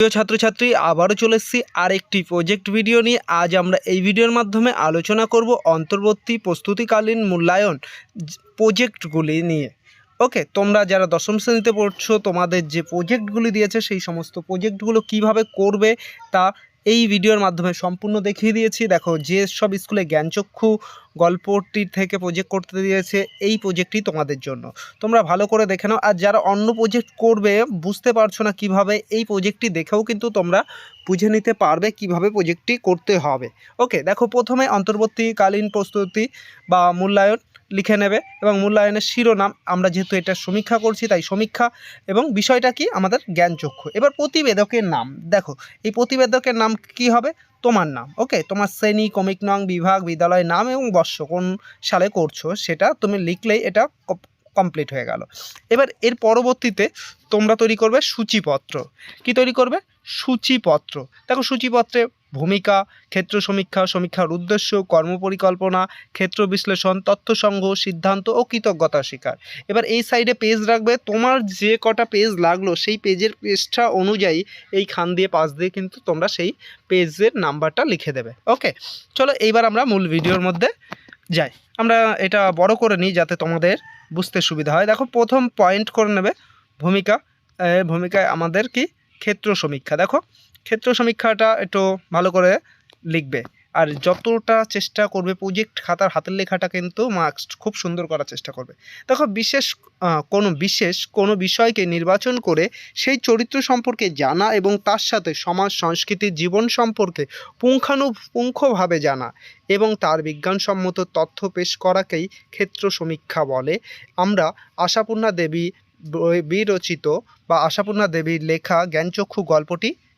প্রিয় ছাত্রছাত্রী, আবারও চলে এসেছি আরেকটি প্রজেক্ট ভিডিও নিয়ে। আজ আমরা এই ভিডিওর মাধ্যমে আলোচনা করব অন্তর্বর্তী প্রস্তুতিকালীন মূল্যায়ন প্রজেক্টগুলি নিয়ে। ওকে তোমরা যারা দশম শ্রেণীতে পড়ছো, তোমাদের যে প্রজেক্টগুলি দিয়েছে, সেই সমস্ত প্রজেক্টগুলো কীভাবে করবে তা এই ভিডিওর মাধ্যমে সম্পূর্ণ দেখিয়ে দিয়েছি। দেখো, যে সব স্কুলে জ্ঞানচক্ষু গল্পটি থেকে প্রজেক্ট করতে দিয়েছে, এই প্রজেক্টটি তোমাদের জন্য। তোমরা ভালো করে দেখে নাও। আর যারা অন্য প্রজেক্ট করবে, বুঝতে পারছ না কীভাবে এই প্রজেক্টটি দেখেও কিন্তু তোমরা বুঝে নিতে পারবে কীভাবে প্রজেক্টটি করতে হবে। ওকে দেখো, প্রথমে অন্তর্বর্তীকালীন প্রস্তুতি বা মূল্যায়ন। লিখে নেবে এবং মূল্যায়নের শিরোনাম, আমরা যেহেতু এটা সমীক্ষা করছি, তাই সমীক্ষা এবং বিষয়টা কি? আমাদের জ্ঞানচক্ষু। এবার প্রতিবেদকের নাম। দেখো, এই প্রতিবেদকের নাম কি হবে? তোমার নাম, ওকে? তোমার শ্রেণি কমিক নং, বিভাগ, বিদ্যালয়ের নাম এবং বর্ষ। কোন সালে করছ? সেটা তুমি লিখলেই এটা কমপ্লিট হয়ে গেল। এবার এর পরবর্তীতে তোমরা তৈরি করবে সূচিপত্র। কি তৈরি করবে? সূচিপত্র। দেখো সূচিপত্রে ভূমিকা, ক্ষেত্র সমীক্ষা, সমীক্ষার উদ্দেশ্য, কর্মপরিকল্পনা, ক্ষেত্র বিশ্লেষণ তথ্য সংগ্রহ সিদ্ধান্ত ও কৃতজ্ঞতা স্বীকার এবার এই সাইডে পেজ রাখবে, তোমার যে কটা পেজ লাগল, সেই পেজের পেজটা অনুযায়ী এই খান দিয়ে, পাশ দিয়ে কিন্তু তোমরা সেই পেজের নাম্বারটা লিখে দেবে। ওকে চলো এইবার আমরা মূল ভিডিওর মধ্যে যাই। আমরা এটা বড় করে নিই যাতে তোমাদের বুঝতে সুবিধা হয়। দেখো, প্রথম পয়েন্ট করে নেবে ভূমিকা। ভূমিকায় আমাদের কি? ক্ষেত্র সমীক্ষা। দেখো ক্ষেত্র সমীক্ষাটা একটু ভালো করে লিখবে। আর যতটা চেষ্টা করবে প্রজেক্ট খাতার হাতের লেখাটা কিন্তু মার্কস খুব সুন্দর করার চেষ্টা করবে। দেখো বিশেষ কোনো বিশেষ কোনো বিষয়কে নির্বাচন করে সেই চরিত্র সম্পর্কে জানা এবং তার সাথে সমাজ, সংস্কৃতি, জীবন সম্পর্কে পুঙ্খানুপুঙ্খভাবে জানা এবং তার বিজ্ঞানসম্মত তথ্য পেশ করাকেই ক্ষেত্র সমীক্ষা বলে। আমরা আশাপূর্ণা দেবী বিরচিত বা আশাপূর্ণা দেবীর লেখা জ্ঞানচক্ষু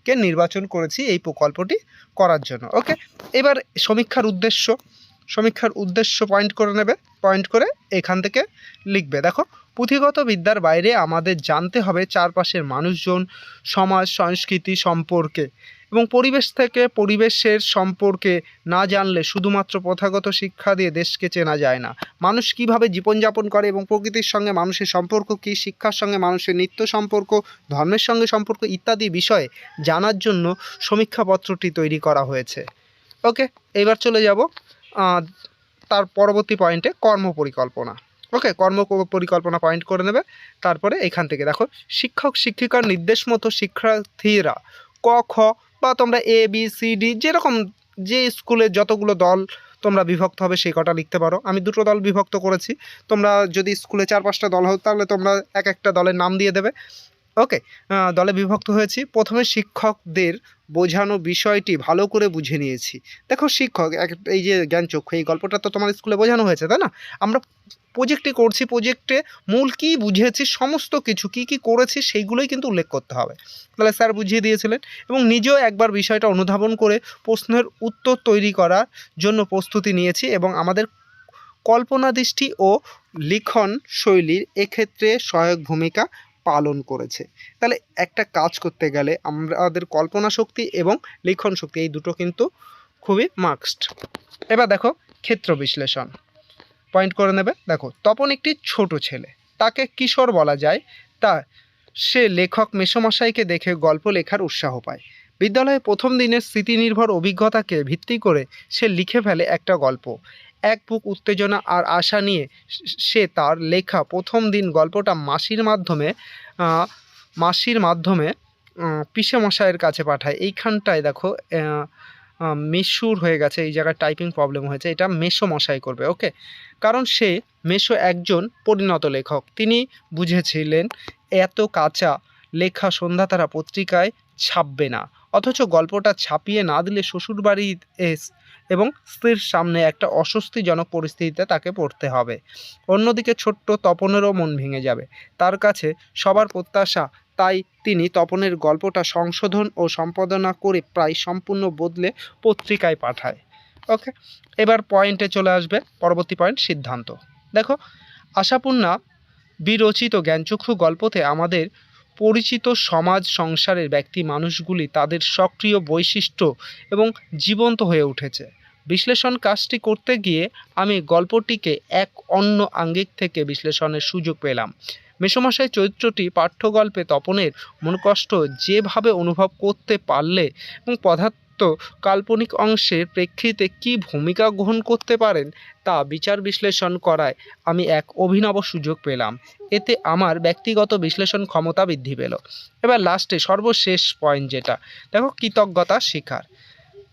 গল্পটিকে নির্বাচন করেছি এই প্রকল্পটি করার জন্য। ওকে এবার সমীক্ষার উদ্দেশ্য। সমীক্ষার উদ্দেশ্য পয়েন্ট করে নেবে পয়েন্ট করে এখান থেকে লিখবে। দেখো পুঁথিগত বিদ্যার বাইরে আমাদের জানতে হবে চারপাশের মানুষজন, সমাজ, সংস্কৃতি সম্পর্কে এবং পরিবেশ থেকে পরিবেশের সম্পর্কে না জানলে শুধুমাত্র প্রথাগত শিক্ষা দিয়ে দেশকে চেনা যায় না। মানুষ কীভাবে জীবনযাপন করে এবং প্রকৃতির সঙ্গে মানুষের সম্পর্ক কী, শিক্ষার সঙ্গে মানুষের নিত্য সম্পর্ক, ধর্মের সঙ্গে সম্পর্ক ইত্যাদি বিষয়ে জানার জন্য সমীক্ষাপত্রটি তৈরি করা হয়েছে। ওকে, এবার চলে যাব তার পরবর্তী পয়েন্টে কর্ম পরিকল্পনা ওকে, কর্ম পরিকল্পনা পয়েন্ট করে নেবে। তারপরে এখান থেকে দেখো, শিক্ষক, শিক্ষিকার নির্দেশ মতো শিক্ষার্থীরা ক, খ বা তোমরা এ বি সি ডি যেরকম যে স্কুলে যতগুলো দল তোমরা বিভক্ত হবে সেই কটা লিখতে পারো। আমি দুটো দল বিভক্ত করেছি। তোমরা যদি স্কুলে চার, পাঁচটা দল হতো তাহলে তোমরা এক একটা দলের নাম দিয়ে দেবে। ওকে দলে বিভক্ত হয়েছি। প্রথমে শিক্ষকদের বোঝানো বিষয়টি ভালো করে বুঝে নিয়েছি। দেখো শিক্ষক এই যে জ্ঞানচক্ষু, এই গল্পটা তো তোমার স্কুলে বোঝানো হয়েছে, তাই না? আমরা প্রজেক্টে করছি প্রজেক্টে মূল কী বুঝেছি, সমস্ত কিছু, কি কি করেছি, সেইগুলোই কিন্তু উল্লেখ করতে হবে। তাহলে স্যার বুঝিয়ে দিয়েছিলেন এবং নিজেও একবার বিষয়টা অনুধাবন করে প্রশ্নের উত্তর তৈরি করার জন্য প্রস্তুতি নিয়েছি এবং আমাদের কল্পনা দৃষ্টি ও লিখন শৈলীর এক্ষেত্রে সহায়ক ভূমিকা পালন করেছে। তাহলে একটা কাজ করতে গেলে আমাদের কল্পনা শক্তি এবং লিখন শক্তি এই দুটো কিন্তু খুবই মাস্ট এবার দেখো ক্ষেত্র বিশ্লেষণ। পয়েন্ট করে নেবে। দেখো, তপন একটি ছোট ছেলে। তাকে কিশোর বলা যায়। তা সে লেখক মেসমশাইকে দেখে গল্প লেখার উৎসাহ পায়। বিদ্যালয়ে প্রথম দিনের স্মৃতিনির্ভর অভিজ্ঞতাকে ভিত্তি করে সে লিখে ফেলে একটা গল্প। এক বুক উত্তেজনা আর আশা নিয়ে সে তার লেখা প্রথম দিন গল্পটা মাসির মাধ্যমে মাসির মাধ্যমে পিসে মশাইয়ের কাছে পাঠায়। এইখানটায় দেখো মেসুর হয়ে গেছে, এই জায়গায় টাইপিং প্রবলেম হয়েছে, এটা মেসো মশাই করবে, ওকে? কারণ সে মেসো একজন পরিণত লেখক। তিনি বুঝেছিলেন, এত কাঁচা লেখা সন্ধ্যাতারা পত্রিকায় ছাপবে না। অথচ গল্পটা ছাপিয়ে না দিলে শ্বশুরবাড়ি এস এবং স্ত্রীর সামনে একটা অস্বস্তিজনক পরিস্থিতিতে তাকে পড়তে হবে। অন্যদিকে ছোট্ট তপনেরও মন ভেঙে যাবে। তার কাছে সবার প্রত্যাশা, তাই তিনি তপনের গল্পটা সংশোধন ও সম্পাদনা করে প্রায় সম্পূর্ণ বদলে পত্রিকায় পাঠায়। ওকে, এবার পয়েন্টে চলে আসবে, পরবর্তী পয়েন্ট সিদ্ধান্ত। দেখো, আশাপূর্ণা বিরচিত জ্ঞানচক্ষু গল্পতে আমাদের পরিচিত সমাজ সংসারের ব্যক্তি মানুষগুলি তাদের সক্রিয় বৈশিষ্ট্য এবং জীবন্ত হয়ে উঠেছে। বিশ্লেষণ কাজটি করতে গিয়ে আমি গল্পটিকে এক অন্য আঙ্গিক থেকে বিশ্লেষণের সুযোগ পেলাম। মেষমশাই চরিত্রটি পাঠ্যগল্পে তপনের মনকষ্ট যেভাবে অনুভব করতে পারলে এবং পদার্থ কাল্পনিক অংশের প্রেক্ষিতে কী ভূমিকা গ্রহণ করতে পারেন তা বিচার বিশ্লেষণ করায় আমি এক অভিনব সুযোগ পেলাম। এতে আমার ব্যক্তিগত বিশ্লেষণ ক্ষমতা বৃদ্ধি পেল। এবার লাস্টে সর্বশেষ পয়েন্ট যেটা। দেখো কৃতজ্ঞতা শিকার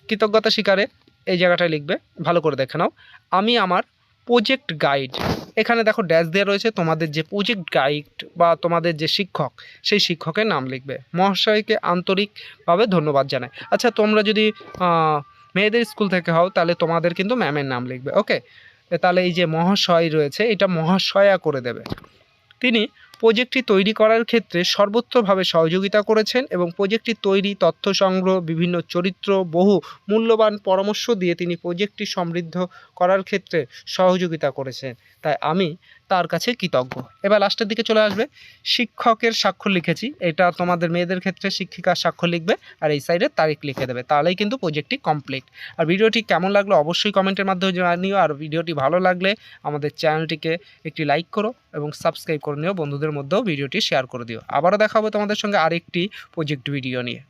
কৃতজ্ঞতা শিকারে এই জায়গাটায় লিখবে, ভালো করে দেখে নাও। আমি আমার প্রজেক্ট গাইড এখানে দেখো ড্যাশ দেওয়া রয়েছে, তোমাদের যে প্রজেক্ট গাইড বা তোমাদের যে শিক্ষক, সেই শিক্ষকের নাম লিখবে। মহাশয়কে আন্তরিকভাবে ধন্যবাদ জানাই। আচ্ছা তোমরা যদি মেয়েদের স্কুল থেকে হও, তাহলে তোমাদের কিন্তু ম্যামের নাম লিখবে ওকে তাহলে এই যে মহাশয় রয়েছে, এটা মহাশয়া করে দেবে। তিনি প্রজেক্টটি তৈরি করার ক্ষেত্রে সর্বত্রভাবে সহযোগিতা করেছেন এবং প্রজেক্টটি তৈরি, তথ্য সংগ্রহ, বিভিন্ন চরিত্র, বহু মূল্যবান পরামর্শ দিয়ে তিনি প্রজেক্টটি সমৃদ্ধ করার ক্ষেত্রে সহযোগিতা করেছেন। তাই আমি তার কাছে কৃতজ্ঞ। এবার লাস্টের দিকে চলে আসবে। শিক্ষকের স্বাক্ষর লিখেছি। এটা তোমাদের মেয়েদের ক্ষেত্রে শিক্ষিকার স্বাক্ষর লিখবে আর এই সাইডে তারিখ লিখে দেবে। তাহলেই কিন্তু প্রজেক্টটি কমপ্লিট আর ভিডিওটি কেমন লাগল অবশ্যই কমেন্টের মাধ্যমে জানিও। আর ভিডিওটি ভালো লাগলে আমাদের চ্যানেলটিকে একটি লাইক করো এবং সাবস্ক্রাইব করে নিও। বন্ধুদের মধ্যেও ভিডিওটি শেয়ার করে দিও। আবারও দেখা হবে তোমাদের সঙ্গে আরেকটি প্রজেক্ট ভিডিও নিয়ে।